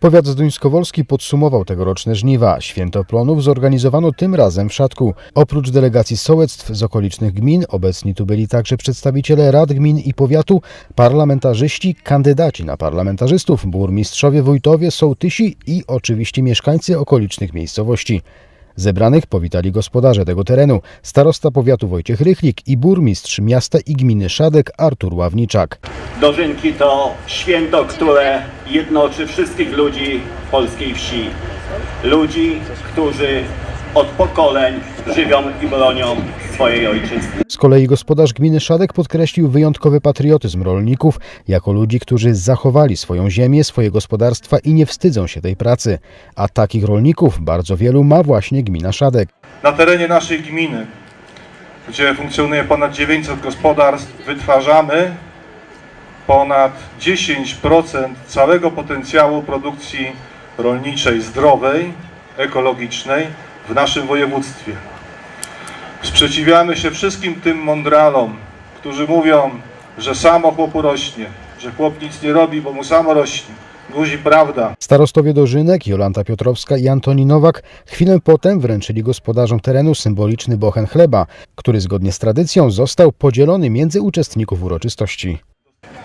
Powiat zduńskowolski podsumował tegoroczne żniwa. Święto plonów zorganizowano tym razem w Szatku. Oprócz delegacji sołectw z okolicznych gmin, obecni tu byli także przedstawiciele rad gmin i powiatu, parlamentarzyści, kandydaci na parlamentarzystów, burmistrzowie, wójtowie, sołtysi i oczywiście mieszkańcy okolicznych miejscowości. Zebranych powitali gospodarze tego terenu, starosta powiatu Wojciech Rychlik i burmistrz miasta i gminy Szadek Artur Ławniczak. Dożynki to święto, które jednoczy wszystkich ludzi polskiej wsi. Ludzi, którzy od pokoleń żywią i bronią swojej ojczyzny. Z kolei gospodarz gminy Szadek podkreślił wyjątkowy patriotyzm rolników jako ludzi, którzy zachowali swoją ziemię, swoje gospodarstwa i nie wstydzą się tej pracy. A takich rolników bardzo wielu ma właśnie gmina Szadek. Na terenie naszej gminy, gdzie funkcjonuje ponad 900 gospodarstw, wytwarzamy ponad 10% całego potencjału produkcji rolniczej zdrowej, ekologicznej w naszym województwie. Sprzeciwiamy się wszystkim tym mądralom, którzy mówią, że samo chłopu rośnie, że chłop nic nie robi, bo mu samo rośnie. Guzi prawda. Starostowie Dożynek, Jolanta Piotrowska i Antoni Nowak chwilę potem wręczyli gospodarzom terenu symboliczny bochen chleba, który zgodnie z tradycją został podzielony między uczestników uroczystości.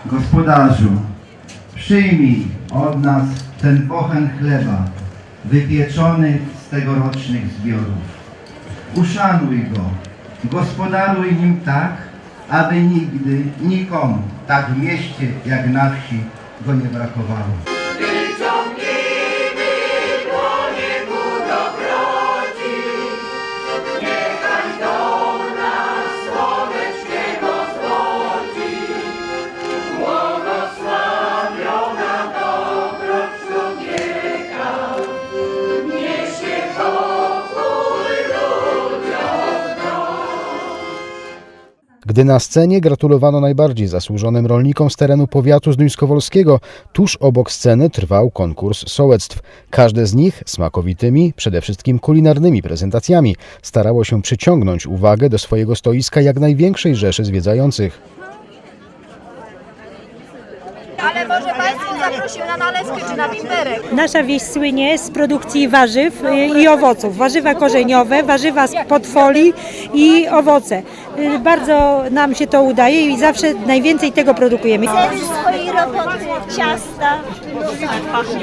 Gospodarzu, przyjmij od nas ten bochen chleba, wypieczony z tegorocznych zbiorów. Uszanuj go, gospodaruj nim tak, aby nigdy nikomu, tak w mieście jak na wsi, go nie brakowało. Gdy na scenie gratulowano najbardziej zasłużonym rolnikom z terenu powiatu zduńskowolskiego, tuż obok sceny trwał konkurs sołectw. Każde z nich smakowitymi, przede wszystkim kulinarnymi prezentacjami starało się przyciągnąć uwagę do swojego stoiska jak największej rzeszy zwiedzających. Ale może Państwo zaprosił na nalewkę czy na bimberek? Nasza wieś słynie z produkcji warzyw y, i owoców. Warzywa korzeniowe, warzywa z podfolii i owoce. Y, Bardzo nam się to udaje i zawsze najwięcej tego produkujemy. swojej roboty, ciasta.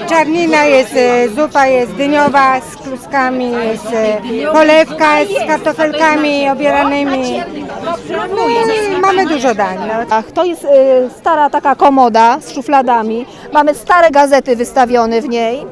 Czarnina jest, e, zupa jest dyniowa z kluskami, jest e, polewka z kartofelkami obieranymi. Mamy dużo dań. Ach, to jest y, stara taka komoda z szufladami. Mamy stare gazety wystawione w niej.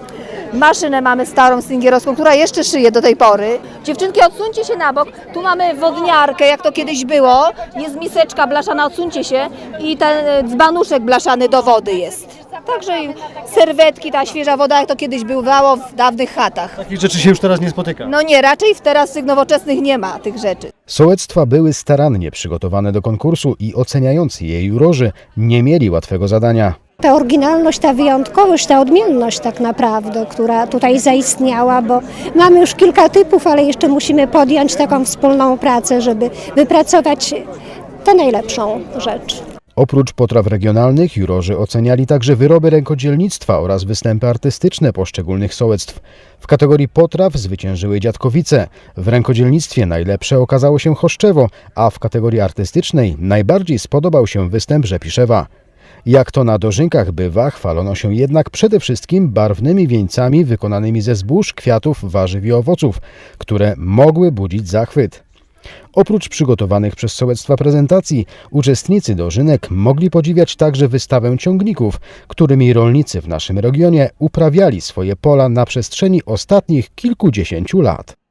Maszynę mamy starą singierowską, która jeszcze szyje do tej pory. Dziewczynki, odsuńcie się na bok. Tu mamy wodniarkę, jak to kiedyś było. Jest miseczka blaszana, odsuńcie się. I ten y, dzbanuszek blaszany do wody jest. Także i serwetki, ta świeża woda, jak to kiedyś bywało w dawnych chatach. Takich rzeczy się już teraz nie spotyka. No nie, raczej w teraz tych nowoczesnych nie ma tych rzeczy. Sołectwa były starannie przygotowane do konkursu i oceniający je jurorzy nie mieli łatwego zadania. Ta oryginalność, ta wyjątkowość, ta odmienność tak naprawdę, która tutaj zaistniała, bo mamy już kilka typów, ale jeszcze musimy podjąć taką wspólną pracę, żeby wypracować tę najlepszą rzecz. Oprócz potraw regionalnych, jurorzy oceniali także wyroby rękodzielnictwa oraz występy artystyczne poszczególnych sołectw. W kategorii potraw zwyciężyły Dziadkowice. W rękodzielnictwie najlepsze okazało się Choszczewo, a w kategorii artystycznej najbardziej spodobał się występ Rzepiszewa. Jak to na dożynkach bywa, chwalono się jednak przede wszystkim barwnymi wieńcami wykonanymi ze zbóż, kwiatów, warzyw i owoców, które mogły budzić zachwyt. Oprócz przygotowanych przez sołectwa prezentacji, uczestnicy dożynek mogli podziwiać także wystawę ciągników, którymi rolnicy w naszym regionie uprawiali swoje pola na przestrzeni ostatnich kilkudziesięciu lat.